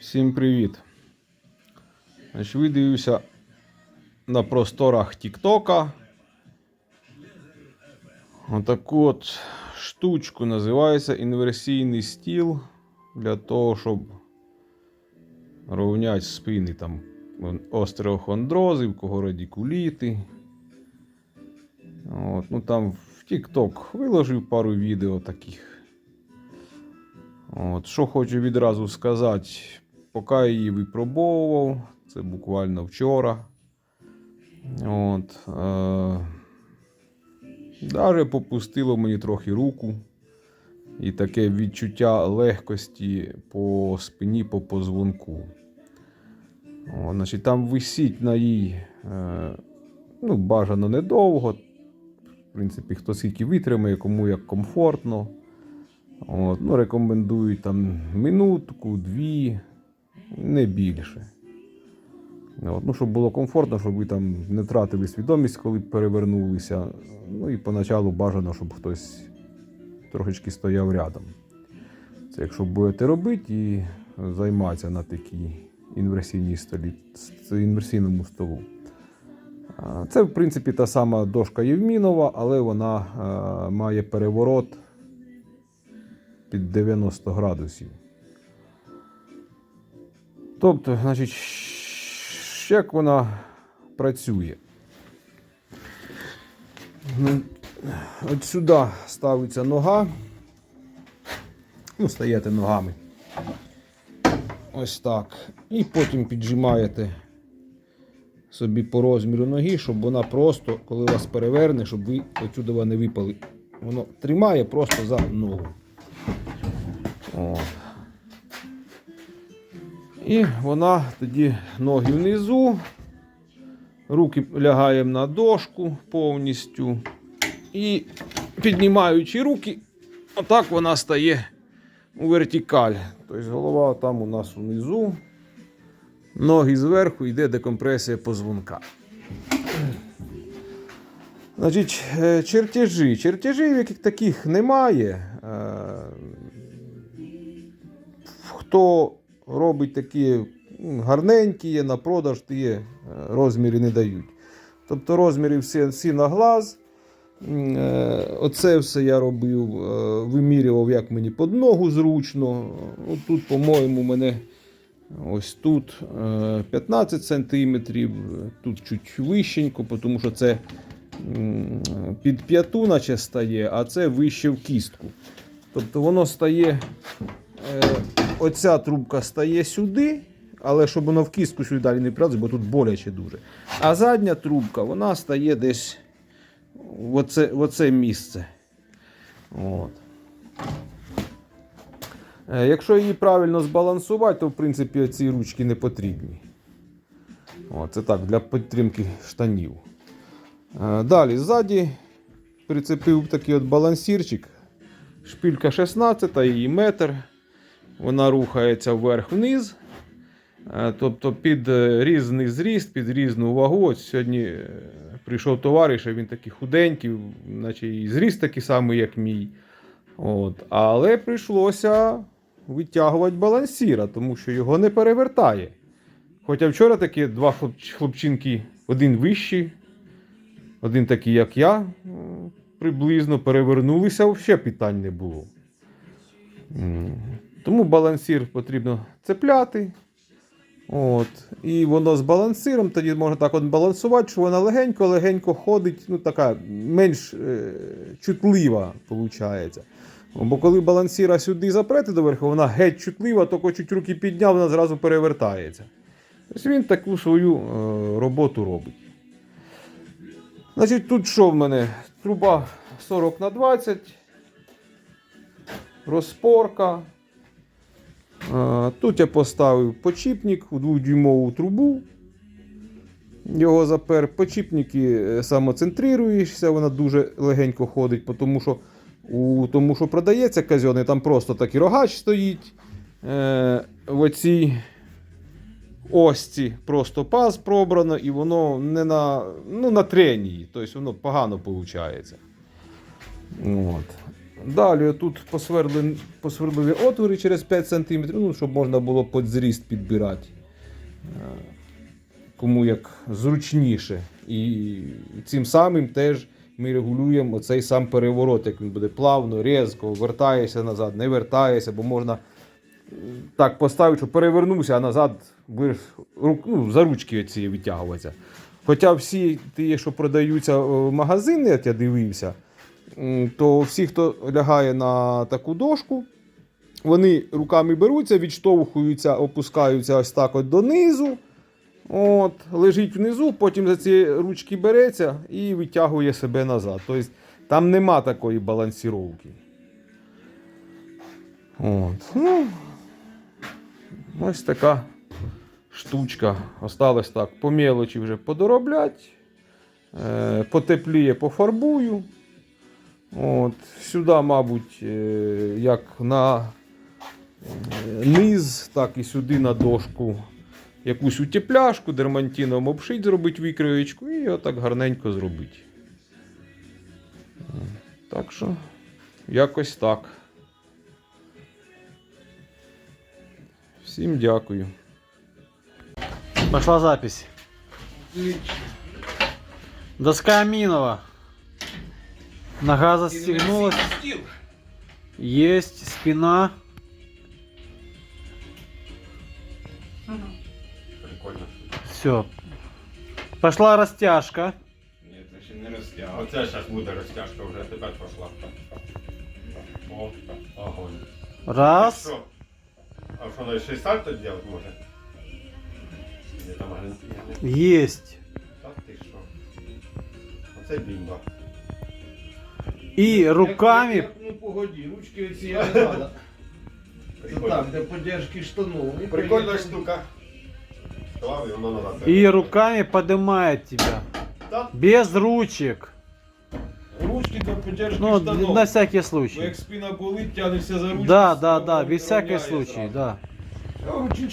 Всім привіт. Значить, видивився на просторах Тіктока. Отаку от штучку називається інверсійний стіл для того, щоб рівняти спини там остеохондрози, в кого радикуліти. От, ну там в TikTok виложив пару відео таких. От, що хочу відразу сказати, поки я її випробовував, це буквально вчора. От, е, даже попустило мені трохи руку. І таке відчуття легкості по спині, по позвонку. О, значить, там висіть на їй е, ну, бажано недовго. В принципі, хто скільки витримає, кому як комфортно. От, ну, рекомендують там минутку, дві, не більше. От, ну, щоб було комфортно, щоб ви там не втратили свідомість, коли перевернулися. Ну і поначалу бажано, щоб хтось трошечки стояв рядом. Це якщо будете робити і займатися на такій інверсійній столі, інверсійному столу. Це, в принципі, та сама дошка Євмінова, але вона має переворот під 90 градусів. Тобто, значить, як вона працює? Ну, От сюди ставиться нога. Ну, стаєте ногами. Ось так. І потім піджимаєте собі по розміру ноги, щоб вона просто, коли вас переверне, щоб ви отсюди не випали. Воно тримає просто за ногу. О. І вона тоді ноги внизу, руки лягаємо на дошку повністю. І піднімаючи руки, отак вона стає у вертикаль. Тобто голова там у нас внизу, ноги зверху йде декомпресія позвонка. Значить, е, чертежі. Чертежів яких таких немає. Е, Хто робить такі гарненькі є на продаж, ті е, розміри не дають. Тобто розміри всі, всі на глаз. Е, Оце все я робив, е, вимірював, як мені під ногу зручно. От тут, по-моєму, мене ось тут е, 15 см, тут чуть вищенько, тому що це під п'яту, наче стає, а це вище в кістку. Тобто воно стає. Оця трубка стає сюди, але щоб воно в кістку сюди далі не прятати, бо тут боляче дуже. А задня трубка вона стає десь в оце, в оце місце. От. Е, Якщо її правильно збалансувати, то в принципі ці ручки не потрібні. О, це так, для підтримки штанів. Е, Далі ззаді прицепив такий от балансірчик. Шпилька 16, її метр. Вона рухається вверх-вниз. Е, Тобто під е, різний зріст, під різну вагу. Ось сьогодні е, прийшов товариш, він такий худенький, наче і зріст такий самий, як мій. От. Але прийшлося витягувати балансіра, тому що його не перевертає. Хоча вчора такі два хлопчинки, один вищий, один такий, як я, приблизно перевернулися, взагалі питань не було. Тому балансір потрібно цепляти. От. І воно з балансиром, тоді можна так от балансувати, що вона легенько-легенько ходить, ну така менш е, чутлива виходить. Бо коли балансіра сюди запрете доверху, вона геть чутлива, тільки чуть руки підняв, вона зразу перевертається. Тобто він таку свою е, роботу робить. Значить, тут що в мене? Труба 40 на 20, розпорка. Тут я поставив почіпник у дводюймову трубу. Його запер. Почіпники е, самоцентруєшся, вона дуже легенько ходить, тому що, у тому, що продається казьони, там просто такий рогач стоїть. Е, в оцій осці просто паз пробрано, і воно не на, ну, на тренії, тобто воно погано виходить. От. Далі тут посверли, посверлили отвори через 5 см, ну, щоб можна було під зріст підбирати. Е, Кому як зручніше. І цим самим теж ми регулюємо оцей сам переворот, як він буде плавно, різко, вертаєшся назад, не вертаєшся, бо можна е, так поставити, що перевернувся, а назад будеш ну, за ручки ці витягуватися. Хоча всі ті, що продаються в магазини, я дивився, то всі, хто лягає на таку дошку, вони руками беруться, відштовхуються, опускаються ось так от донизу. От, лежить внизу, потім за ці ручки береться і витягує себе назад. Тобто там нема такої балансіровки. От. Ну, ось така штучка. Осталось так по мелочі вже подороблять. Е, потепліє, пофарбую. От, сюди, мабуть, е, як на е, низ, так і сюди на дошку якусь утепляшку, дермантином обшить, зробити викроєчку і отак гарненько зробити. Так що, якось так. Всім дякую. Пошла запись. Доска Аминова. Нога застегнулась. Есть спина. Прикольно. Все. Пошла растяжка. Ні, це ще не розтяжка. Оце зараз буде розтяжка вже, тепер пішла. О, огонь. Раз. Що? А що, надо ще й сальто делать може? Де там Аргентина? Есть. Так ти що? Оце бімба. И руками. ну погоді, ручки ці я не треба. Прикольно. для поддержки штанов. Прикольна штука. Клав, і воно назад. И руками поднимает тебя. Так. Без ручек. Ручки для поддержки Ну, штанов. на всякий Бо случай. як спина болить, тянешся за ручки. Да, да, да, без ставиш, всякий ровняє случай, зразу. да. А ручки